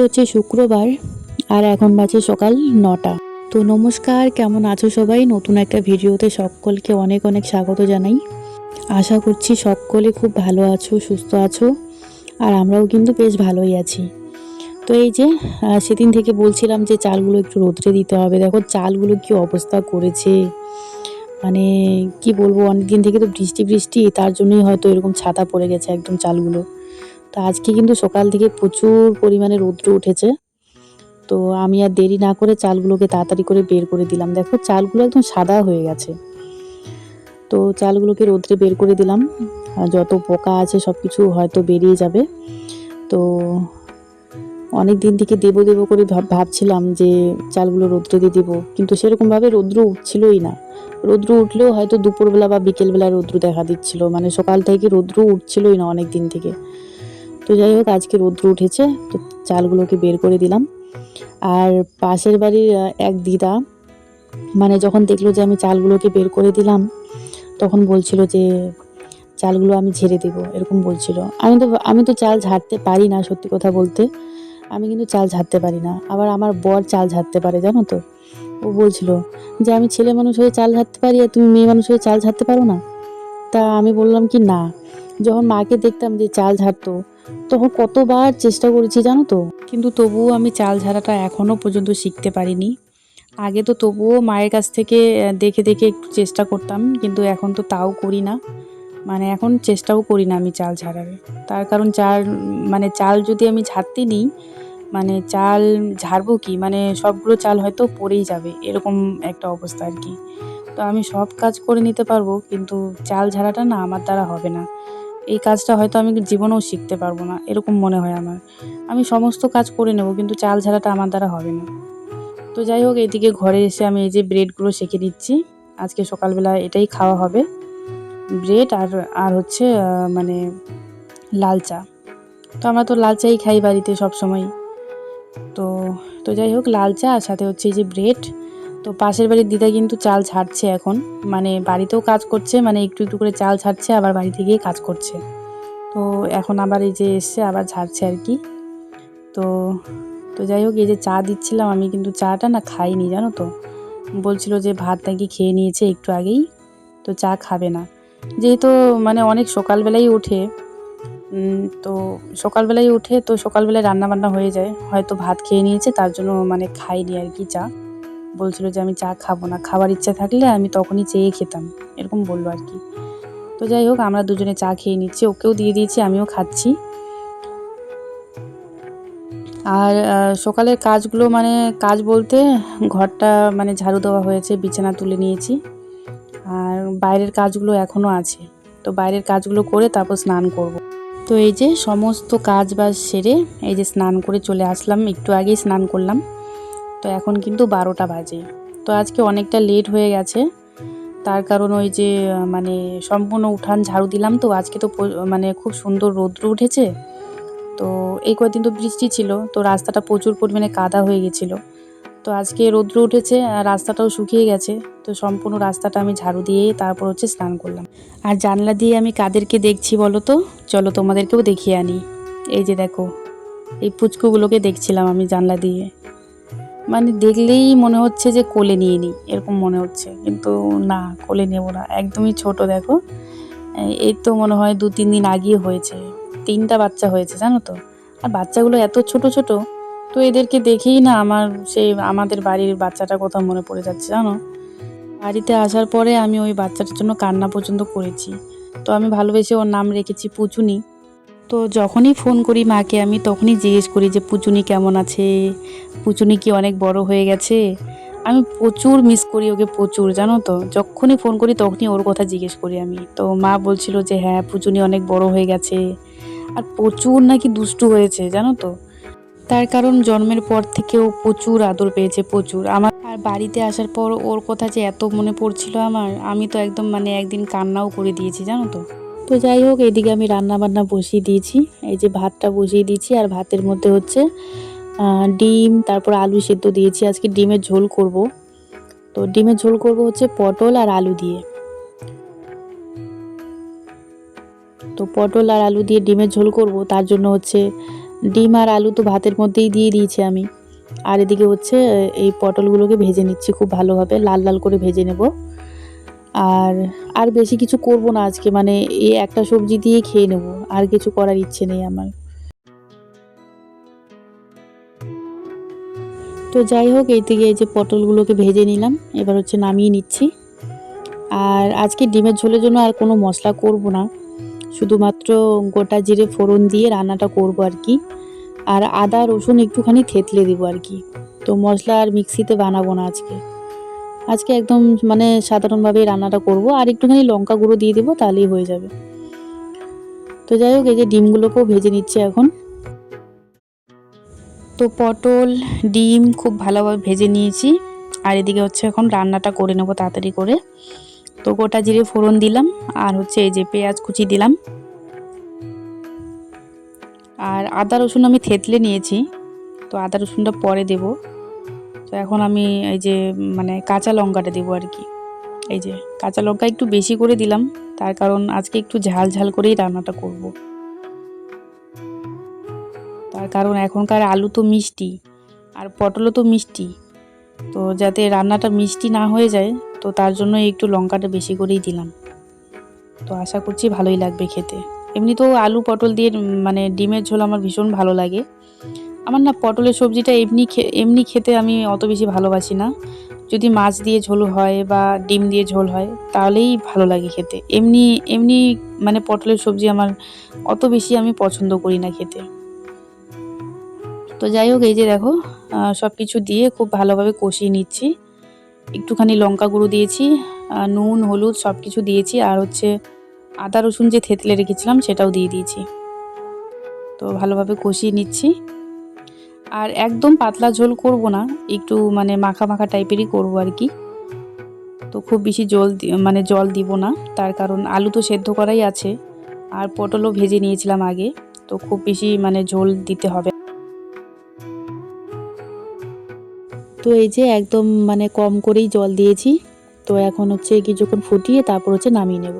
আজকে হচ্ছে শুক্রবার আর এখন বাজে সকাল নটা। তো নমস্কার, কেমন আছো সবাই? নতুন একটা ভিডিওতে সকলকে অনেক অনেক স্বাগত জানাই। আশা করছি সকলে খুব ভালো আছো, সুস্থ আছো, আর আমরাও কিন্তু বেশ ভালোই আছি। তো এই যে সেদিন থেকে বলছিলাম যে চালগুলো একটু রোদ্রে দিতে হবে। দেখো, চালগুলো কি অবস্থা করেছে। মানে কি বলব অনেক দিন থেকে তো বৃষ্টি বৃষ্টি, তার জন্যই হয়তো এরকম ছাতা পড়ে গেছে একদম চালগুলো। তো আজকে কিন্তু সকাল থেকে প্রচুর পরিমাণে রৌদ্র উঠেছে। তো আমি আর দেরি না করে চালগুলোকে তাড়াতাড়ি করে বের করে দিলাম। দেখো, চালগুলো একদম সাদা হয়ে গেছে। তো চালগুলোকে রোদ্রে বের করে দিলাম। যত পোকা আছে সব কিছু হয়তো বেরিয়ে যাবে। তো অনেক দিন থেকে দেবো দেবো করে ভাব- ভাবছিলাম যে চালগুলো রোদ্রে দিয়ে দেবো। কিন্তু সেরকমভাবে রৌদ্র উঠছিলই না। রৌদ্র উঠলেও হয়তো দুপুরবেলা বা বিকেলবেলা রৌদ্র দেখা দিচ্ছিল। মানে সকাল থেকে রৌদ্র উঠছিলই না অনেক দিন থেকে। তো যাই হোক, আজকে রৌদ্র উঠেছে, তো চালগুলোকে বের করে দিলাম। আর পাশের বাড়ির এক দিদা মানে যখন দেখল যে আমি চালগুলোকে বের করে দিলাম, তখন বলছিল যে, চালগুলো আমি ঝেড়ে দেব, এরকম বলছিল। আমি তো আমি তো চাল ঝাড়তে পারি না, সত্যি কথা বলতে। আমি কিন্তু চাল ঝাড়তে পারি না। আবার আমার বর চাল ঝাড়তে পারে, জানো তো। ও বলছিল যে, আমি ছেলে মানুষ হয়ে চাল ঝাড়তে পারি আর তুমি মেয়ে মানুষ হয়ে চাল ঝাড়তে পারো না? তা আমি বললাম কি, না। যখন মাকে দেখতাম যে চাল ঝাড়তো তখন কতবার চেষ্টা করেছি জানো তো? কিন্তু তবুও আমি চাল ঝাড়াটা এখনও পর্যন্ত শিখতে পারিনি। আগে তো তবুও মায়ের কাছ থেকে দেখে দেখে একটু চেষ্টা করতাম, কিন্তু এখন তো তাও করি না। মানে এখন চেষ্টাও করি না আমি চাল ঝাড়ার। তার কারণ চাল মানে চাল যদি আমি ঝাড়তে নিই মানে চাল ঝাড়বো কি? মানে সবগুলো চাল হয়তো পড়েই যাবে, এরকম একটা অবস্থা আর কি। তো আমি সব কাজ করে নিতে পারব, কিন্তু চাল ঝাড়াটা না আমার দ্বারা হবে না। এই কাজটা হয়তো আমি জীবনেও শিখতে পারব না, এরকম মনে হয় আমার। আমি সমস্ত কাজ করে নেব, কিন্তু চাল ঝাড়াটা আমার দ্বারা হবে না। তো যাই হোক এইদিকে ঘরে এসে আমি এই যে ব্রেডগুলো সেঁকে দিচ্ছি আজকে সকালবেলা এটাই খাওয়া হবে। ব্রেড আর আর হচ্ছে মানে লাল চা। তো আমরা তো লাল চাই খাই বাড়িতে সব সময় তো তো যাই হোক, লাল চা আর সাথে হচ্ছে এই যে ব্রেড। তো পাশের বাড়ির দিদা কিন্তু চাল ছাড়ছে এখন। মানে বাড়িতেও কাজ করছে মানে একটু একটু করে চাল ছাড়ছে আবার বাড়িতে গিয়ে কাজ করছে। তো এখন আবার এই যে এসছে আবার ঝাড়ছে আর কি। তো তো যাই হোক এই যে চা দিচ্ছিলাম আমি কিন্তু চাটা না খাইনি জানো তো। বলছিল যে ভাত নাকি খেয়ে নিয়েছে একটু আগেই তো চা খাবে না। যেহেতু মানে অনেক সকালবেলাই উম, তো সকালবেলায় উঠে তো সকালবেলায় রান্না বান্না হয়ে যায়। হয়তো ভাত খেয়ে নিয়েছে তার জন্য মানে খাইনি আর কি চা। বলছিল যে আমি চা খাব না, খাবার ইচ্ছা থাকলে আমি তখনই চেয়ে খেতাম, এরকম বলল আর কি। তো যাই হোক, আমরা দুজনে চা খেয়ে নিচ্ছি, ওকেও দিয়ে দিয়েছি, আমিও খাচ্ছি। আর সকালের কাজগুলো মানে কাজ বলতে ঘরটা মানে ঝাড়ু দেওয়া হয়েছে, বিছানা তুলে নিয়েছি। আর বাইরের কাজগুলো এখনও আছে, তো বাইরের কাজগুলো করে তারপর স্নান করব। তো এই যে সমস্ত কাজ বাজ সেরে এই যে স্নান করে চলে আসলাম, একটু আগেই স্নান করলাম। তো এখন কিন্তু বারোটা বাজে। তো আজকে অনেকটা লেট হয়ে গেছে। তার কারণ ওই যে মানে সম্পূর্ণ উঠান ঝাড়ু দিলাম তো, আজকে তো মানে খুব সুন্দর রৌদ্র উঠেছে। তো এই কয়েকদিন তো বৃষ্টি ছিল, তো রাস্তাটা প্রচুর পরিমাণে কাদা হয়ে গেছিল। তো আজকে রৌদ্র উঠেছে, আর রাস্তাটাও শুকিয়ে গেছে। তো সম্পূর্ণ রাস্তাটা আমি ঝাড়ু দিয়ে তারপর হচ্ছে স্নান করলাম। আর জানলা দিয়ে আমি কাদেরকে দেখছি বলো তো? চলো তোমাদেরকেও দেখিয়ে আনি। এই যে দেখো, এই পুচকুগুলোকে দেখছিলাম আমি জানলা দিয়ে। মানে দেখলেই মনে হচ্ছে যে কোলে নিয়ে নিই এরকম মনে হচ্ছে। কিন্তু না, কোলে নেব না, একদমই ছোট দেখো। এই- তো মনে হয় দু তিন দিন আগিয়ে হয়েছে। তিনটা বাচ্চা হয়েছে, জানো তো? আর বাচ্চাগুলো এত ছোট ছোট, তো এদেরকে দেখেই না আমার সেই আমাদের বাড়ির বাচ্চাটা কোথাও মনে পড়ে যাচ্ছে, জানো? বাড়িতে আসার পরে আমি ওই বাচ্চাটার জন্য কান্না পর্যন্ত করেছি। তো আমি ভালোবেসে ওর নাম রেখেছি পুচুনি। তো যখনই ফোন করি মাকে, আমি তখনই জিজ্ঞেস করি যে, পুচুনি কেমন আছে? পুচুনি কি অনেক বড় হয়ে গেছে? আমি প্রচুর মিস করি ওকে, প্রচুর, জানো তো? যখনই ফোন করি তখনই ওর কথা জিজ্ঞেস করি আমি। তো মা বলছিল যে হ্যাঁ পুচুনি অনেক বড় হয়ে গেছে। আর প্রচুর নাকি দুষ্টু হয়েছে, জানো তো? তার কারণ জন্মের পর থেকেও প্রচুর আদর পেয়েছে, প্রচুর। আমার আর বাড়িতে আসার পর ওর কথা যে এত মনে পড়ছিল আমার, আমি তো একদম মানে একদিন কান্নাও করে দিয়েছি, জানো তো? তো যাই হোক এইদিকে আমি রান্না বান্না বসিয়ে দিয়েছি। এই যে ভাতটা বসিয়ে দিয়েছি আর ভাতের মধ্যে হচ্ছে ডিম, তারপর আলু সেদ্ধ দিয়েছি। আজকে ডিমের ঝোল করব। তো ডিমের ঝোল করব হচ্ছে পটল আর আলু দিয়ে। তো পটল আর আলু দিয়ে ডিমের ঝোল করব। তার জন্য হচ্ছে ডিম আর আলু তো ভাতের মধ্যেই দিয়ে দিয়েছি আমি। আর এদিকে হচ্ছে এই পটলগুলোকে ভেজে নিচ্ছি খুব ভালোভাবে। লাল লাল করে ভেজে নেব। আর আর বেশি কিছু করব না আজকে মানে এই একটা সবজি দিয়ে খেয়ে নেব, আর কিছু করার ইচ্ছে নেই আমার। তো যাই হোক, এই থেকে এই যে পটলগুলোকে ভেজে নিলাম, এবার হচ্ছে নামিয়ে নিচ্ছি। আর আজকে ডিমের ঝোলের জন্য আর কোনো মশলা করব না, শুধুমাত্র গোটা জিরে ফোড়ন দিয়ে রান্নাটা করব আর কি। আর আদা, রসুন একটুখানি থেতলে দিব আর কি। তো মশলা আর মিক্সিতে বানাবো না আজকে। আজকে একদম মানে সাধারণভাবেই রান্নাটা করব। আর একটুখানি লঙ্কা গুঁড়ো দিয়ে দেবো, তাহলেই হয়ে যাবে। তো যাই হোক, এই যে ডিমগুলোকেও ভেজে নিচ্ছে এখন। তো পটল, ডিম খুব ভালোভাবে ভেজে নিয়েছি। আর এদিকে হচ্ছে এখন রান্নাটা করে নেব তাড়াতাড়ি করে। তো গোটা জিরে ফোড়ন দিলাম, আর হচ্ছে এই যে পেঁয়াজ কুচি দিলাম। আর আদা রসুন আমি থেতলে নিয়েছি, তো আদা রসুনটা পরে দেব। তো এখন আমি এই যে মানে কাঁচা লঙ্কাটা দেবো আর কি। এই যে, কাঁচা লঙ্কা একটু বেশি করে দিলাম, তার কারণ আজকে একটু ঝাল ঝাল করেই রান্নাটা করব। তার কারণ এখনকার আলু তো মিষ্টি, আর পটলও তো মিষ্টি। তো যাতে রান্নাটা মিষ্টি না হয়ে যায়, তো তার জন্য একটু লঙ্কাটা বেশি করেই দিলাম। তো আশা করছি ভালোই লাগবে খেতে। এমনি তো আলু পটল দিয়ে মানে ডিমের ঝোল আমার ভীষণ ভালো লাগে। আমার না পটলের সবজিটা এমনি এমনি খেতে আমি অত বেশি ভালোবাসি না। যদি মাছ দিয়ে ঝোল হয় বা ডিম দিয়ে ঝোল হয়, তাহলেই ভালো লাগে খেতে। এমনি এমনি মানে পটলের সবজি আমার অত বেশি আমি পছন্দ করি না খেতে। তো যাই হোক, এই যে দেখো সব কিছু দিয়ে খুব ভালোভাবে কষিয়ে নিচ্ছি। একটুখানি লঙ্কা গুঁড়ো দিয়েছি নুন, হলুদ সব কিছু দিয়েছি, আর হচ্ছে আদা রসুন যে থেতলে রেখেছিলাম, সেটাও দিয়ে দিয়েছি। তো ভালোভাবে কষিয়ে নিচ্ছি। আর একদম পাতলা ঝোল করব না, একটু মানে মাখা মাখা টাইপেরই করব আর কি। তো খুব বেশি জল মানে জল দিব না, তার কারণ আলু তো সেদ্ধ করাই আছে, আর পটলও ভেজে নিয়েছিলাম আগে, তো খুব বেশি মানে ঝোল দিতে হবে। তো এই যে একদম মানে কম করেই জল দিয়েছি, তো এখন হচ্ছে কিছুক্ষণ ফুটিয়ে তারপর হচ্ছে নামিয়ে নেব।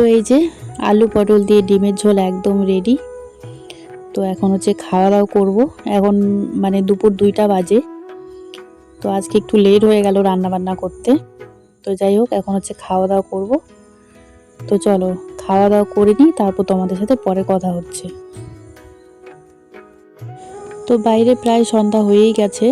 তো এই যে আলু পটল দিয়ে ডিমের ঝোল একদম রেডি তো এখন হচ্ছে খাওয়া দাওয়া করব। এখন মানে দুপুর দুইটা বাজে। তো আজকে একটু লেট হয়ে গেল রান্না বান্না করতে। তো যাই হোক, এখন হচ্ছে খাওয়া দাওয়া করব। তো চলো খাওয়া দাওয়া করে নিই, তারপর তোমাদের সাথে পরে কথা হচ্ছে। তো বাইরে প্রায় সন্ধ্যা হয়েই গেছে।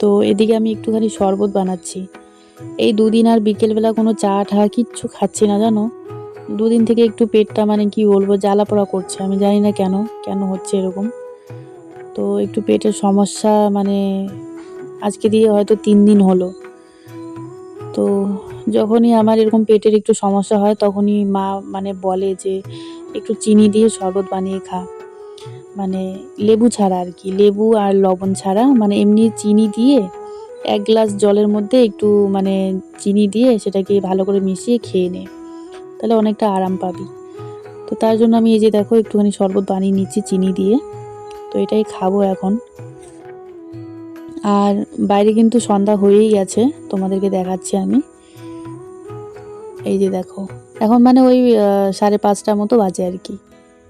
তো এদিকে আমি একটুখানি শরবত বানাচ্ছি। এই দুদিন আর বিকেলবেলা কোনো চা ঠা কিচ্ছু খাচ্ছি না, জানো? দুদিন থেকে একটু পেটটা মানে কি বলব, জ্বালা পোড়া করছে। আমি জানি না কেন কেন হচ্ছে এরকম। তো একটু পেটের সমস্যা মানে আজকে দিয়ে হয়তো তিন দিন হলো। তো যখনই আমার এরকম পেটের একটু সমস্যা হয়, তখনই মা মানে বলে যে একটু চিনি দিয়ে শরবত বানিয়ে খা। মানে লেবু ছাড়া আর কি, লেবু আর লবণ ছাড়া। মানে এমনি চিনি দিয়ে এক গ্লাস জলের মধ্যে একটু মানে চিনি দিয়ে সেটাকে ভালো করে মিশিয়ে খেয়ে নে। তাহলে অনেকটা আরাম পাবি। তো তার জন্য আমি এই যে দেখো একটুখানি শরবত বানিয়ে নিচ্ছি চিনি দিয়ে। তো এটাই খাব এখন। আর বাইরে কিন্তু সন্ধ্যা হয়েই গেছে, তোমাদেরকে দেখাচ্ছি আমি। এই যে দেখো, এখন মানে ওই সাড়ে পাঁচটা মতো বাজে আর কি।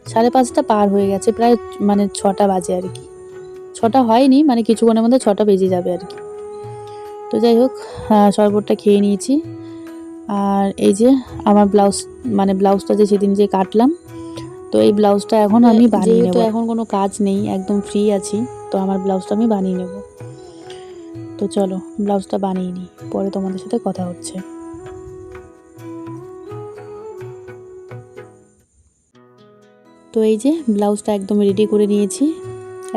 সাড়ে পাঁচটা পার হয়ে গেছে, প্রায় মানে ছটা বাজে আর কি। ছটা হয়নি মানে কিছুক্ষণের মধ্যে ছটা বেজে যাবে আর কি। তো যাই হোক শরবতটা খেয়ে নিয়েছি। আর এই যে আমার ব্লাউজ মানে ব্লাউজটা যে সেদিন যে কাটলাম তো এই ব্লাউজটা এখন আমি বানিয়ে নেব। এখন কোনো কাজ নেই একদম ফ্রি আছি তো আমার ব্লাউজটা আমি বানিয়ে নেব। তো চলো ব্লাউজটা বানিয়ে নিই পরে তোমাদের সাথে কথা হচ্ছে। তো এই যে ব্লাউজটা একদম রেডি করে নিয়েছি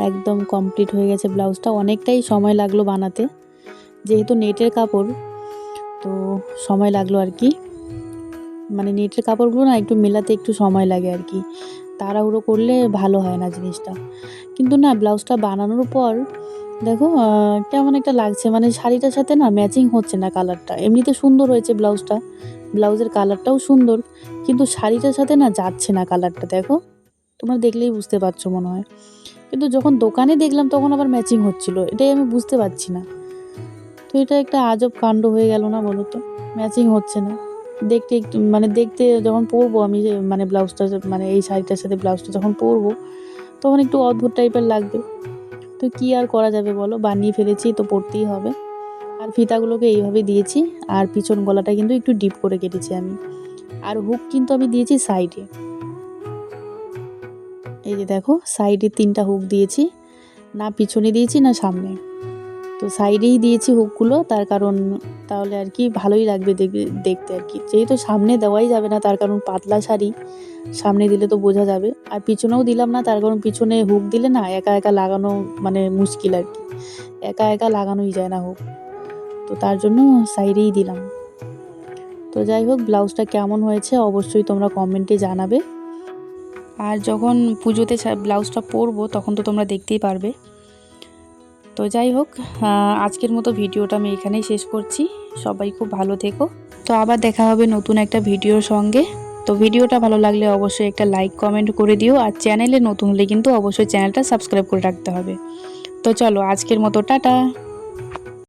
একদম কমপ্লিট হয়ে গেছে ব্লাউজটা অনেকটাই সময় লাগল বানাতে যেহেতু নেটের কাপড় তো সময় লাগল আর কি। মানে নেটের কাপড়গুলো না একটু মেলাতে একটু সময় লাগে আর কি। তাড়াহুড়ো করলে ভালো হয় না জিনিসটা। কিন্তু না ব্লাউজটা বানানোর পর দেখো কেমন একটা লাগছে। মানে শাড়িটার সাথে না ম্যাচিং হচ্ছে না কালারটা এমনিতে সুন্দর হয়েছে ব্লাউজটা। ব্লাউজের কালারটাও সুন্দর। কিন্তু শাড়িটার সাথে না যাচ্ছে না কালারটা দেখো। তোমরা দেখলেই বুঝতে পারছ মনে হয়। কিন্তু যখন দোকানে দেখলাম তখন আবার ম্যাচিং হচ্ছিল। এটাই আমি বুঝতে পারছি না। তো এটা একটা আজব কাণ্ড হয়ে গেল না বলো তো? ম্যাচিং হচ্ছে না। দেখতে একটু মানে দেখতে যখন পরবো আমি মানে ব্লাউজটা মানে এই শাড়িটার সাথে ব্লাউজটা যখন পরবো, তখন একটু অদ্ভুত টাইপের লাগবে। তো কী আর করা যাবে বলো? বানিয়ে ফেলেছি, তো পরতেই হবে। আর ফিতাগুলোকে এইভাবে দিয়েছি, আর পিছন গলাটা কিন্তু একটু ডিপ করে কেটেছি আমি। আর হুক কিন্তু আমি দিয়েছি সাইডে এই যে দেখো সাইডে তিনটা হুক দিয়েছি। না পিছনে দিয়েছি, না সামনে। তো সাইডেই দিয়েছি হুকগুলো, তার কারণ তাহলে আর কি ভালোই লাগবে দেখতে আর কি। যেহেতু সামনে দেওয়াই যাবে না, তার কারণ পাতলা শাড়ি, সামনে দিলে তো বোঝা যাবে। আর পিছনেও দিলাম না, তার কারণ পিছনে হুক দিলে না একা একা লাগানো মানে মুশকিল আর কি। একা একা লাগানোই যায় না হুক। তো তার জন্য সাইডেই দিলাম। তো যাই হোক, ব্লাউজটা কেমন হয়েছে অবশ্যই তোমরা কমেন্টে জানাবে। আর যখন পুজোতে ব্লাউজটা পরবো, তখন তো তোমরা দেখতেই পারবে। তো যাই হোক আজকের মতো ভিডিওটা আমি এখানেই শেষ করছি। সবাই খুব ভালো থেকো। তো আবার দেখা হবে নতুন একটা ভিডিওর সঙ্গে। তো ভিডিওটা ভালো লাগলে অবশ্যই একটা লাইক, কমেন্ট করে দিও। আর চ্যানেলে নতুন হলে কিন্তু অবশ্যই চ্যানেলটা সাবস্ক্রাইব করে রাখতে হবে। তো চলো, আজকের মতো, টাটা।